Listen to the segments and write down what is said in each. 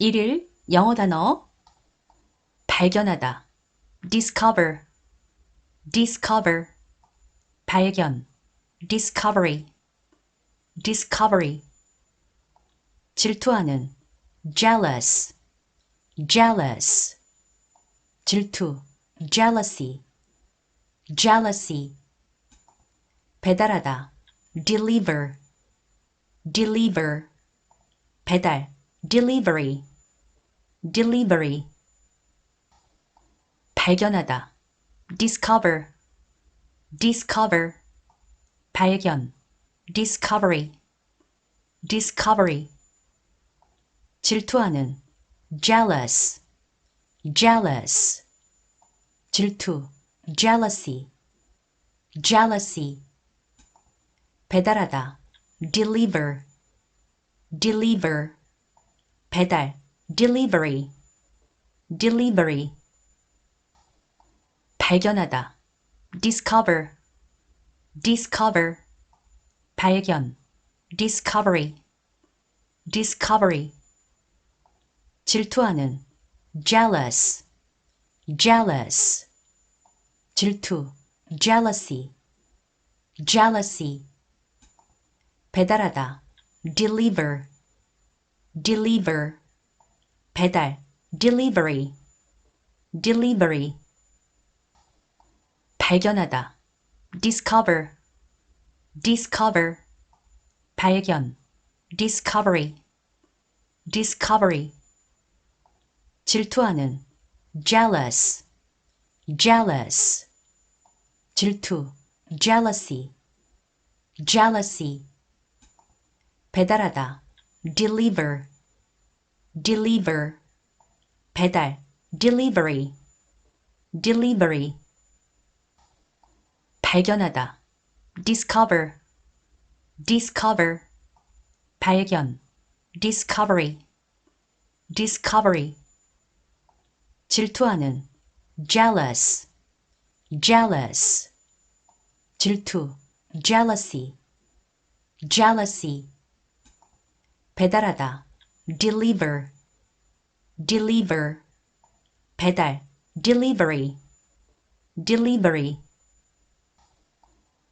1일 영어 단어 발견하다 discover discover 발견 discovery discovery 질투하는 jealous jealous 질투 jealousy jealousy 배달하다 deliver deliver 배달 delivery delivery 발견하다 discover discover 발견 discovery discovery 질투하는 jealous jealous 질투 jealousy jealousy 배달하다 deliver deliver 배달 delivery delivery 발견하다 discover discover 발견 discovery discovery 질투하는 jealous jealous 질투 jealousy jealousy 배달하다 deliver deliver 배달 delivery delivery 발견하다 discover discover 발견 discovery discovery 질투하는 jealous jealous 질투 jealousy jealousy 배달하다 deliver deliver 배달 delivery delivery 발견하다 discover discover 발견 discovery discovery 질투하는 jealous jealous 질투 jealousy jealousy 배달하다 deliver deliver 배달 delivery delivery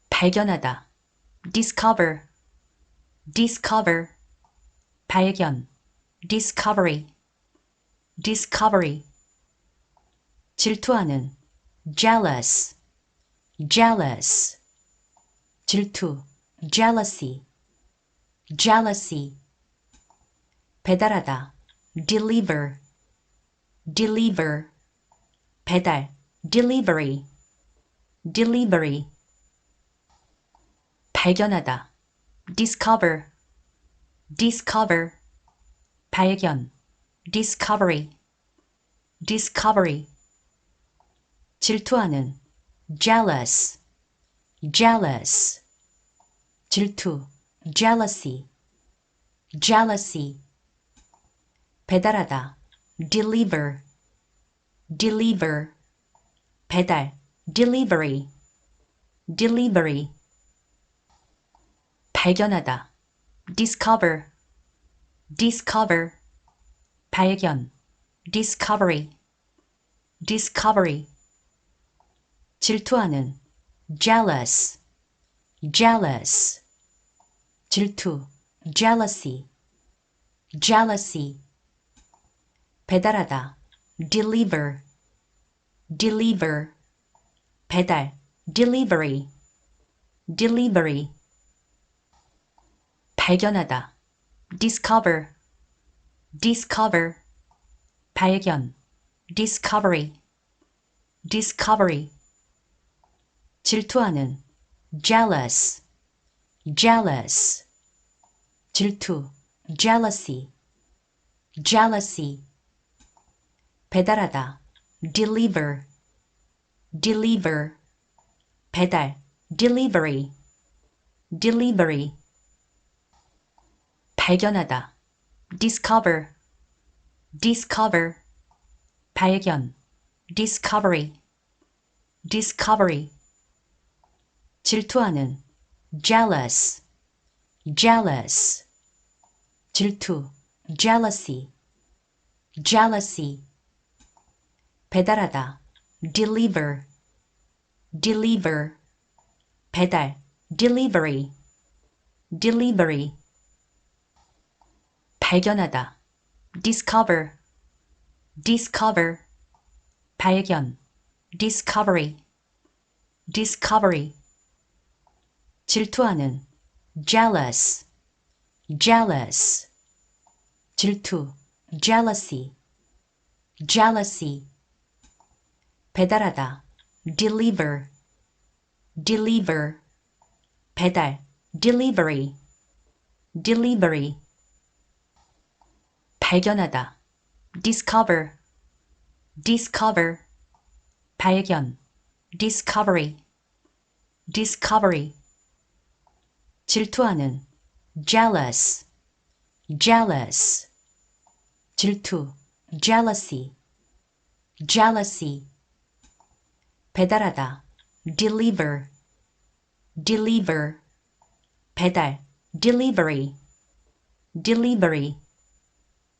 발견하다 discover discover 발견 discovery discovery 질투하는 jealous jealous 질투 jealousy jealousy 배달하다 deliver deliver 배달 delivery delivery 발견하다 discover discover 발견 discovery discovery 질투하는 jealous jealous 질투 jealousy jealousy 배달하다 deliver deliver 배달 delivery delivery 발견하다 discover discover 발견 discovery discovery 질투하는 jealous jealous 질투 jealousy jealousy 배달하다 deliver deliver 배달 delivery delivery 발견하다 discover discover 발견 discovery discovery 질투하는 jealous jealous 질투 jealousy jealousy 배달하다 deliver deliver 배달 delivery delivery 발견하다 discover discover 발견 discovery discovery 질투하는 jealous jealous 질투 jealousy jealousy 배달하다 deliver deliver 배달 delivery delivery 발견하다 discover discover 발견 discovery discovery 질투하는 jealous jealous 질투 jealousy jealousy 배달하다 deliver deliver 배달 delivery delivery 발견하다 discover discover 발견 discovery discovery 질투하는 jealous jealous 질투 jealousy jealousy 배달하다 deliver deliver 배달 delivery delivery